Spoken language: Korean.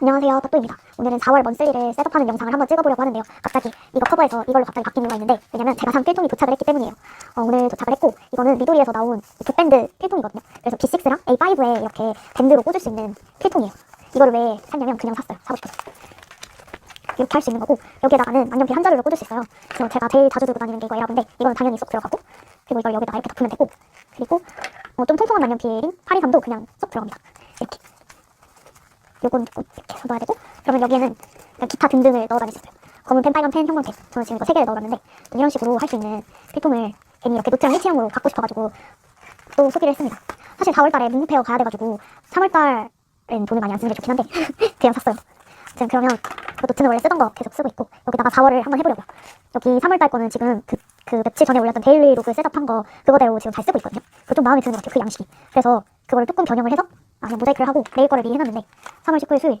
안녕하세요, 덕도입니다. 오늘은 4월 먼슬리를 셋업하는 영상을 한번 찍어보려고 하는데요. 갑자기 이거 커버에서 이걸로 갑자기 바뀐 이유가 있는데 왜냐면 제가 산 필통이 도착을 했기 때문이에요. 어, 오늘 도착을 했고 이거는 미도리에서 나온 북밴드 필통이거든요. 그래서 B6랑 A5에 이렇게 밴드로 꽂을 수 있는 필통이에요. 이거를 왜 샀냐면 그냥 샀어요. 사고 싶어서. 이렇게 할 수 있는 거고 여기에다가는 만년필 한 자루를 꽂을 수 있어요. 그래서 제가 제일 자주 들고 다니는 게 이거 에라인데 이거는 당연히 쏙 들어가고 그리고 이걸 여기다가 이렇게 덮으면 되고 그리고 어, 좀 통통한 만년필인 823도 그냥 쏙 들어갑니다. 이렇게. 요건 이렇게 해서 넣어야 되고 그러면 여기에는 기타 등등을 넣어 다닐 수 있어요. 검은 펜, 빨간 펜, 형광펜 저는 지금 이거 세 개를 넣어놨는데 또 이런 식으로 할 수 있는 필통을 괜히 이렇게 노트랑 일체형으로 갖고 싶어가지고 또 소비를 했습니다. 사실 4월달에 문구페어 가야 돼가지고 3월달엔 돈을 많이 안 쓰는 게 좋긴 한데 그냥 샀어요. 지금 그러면 그 노트는 원래 쓰던 거 계속 쓰고 있고 여기다가 4월을 한번 해보려고요. 여기 3월달 거는 지금 그, 그 며칠 전에 올렸던 데일리 로그 셋업한 거 그거대로 지금 잘 쓰고 있거든요. 그거 좀 마음에 드는 것 같아요. 그 양식이. 그래서 그거를 조금 변형을 해서 아, 모자이크를 하고 내일 거를 미리 해놨는데 3월 19일 수요일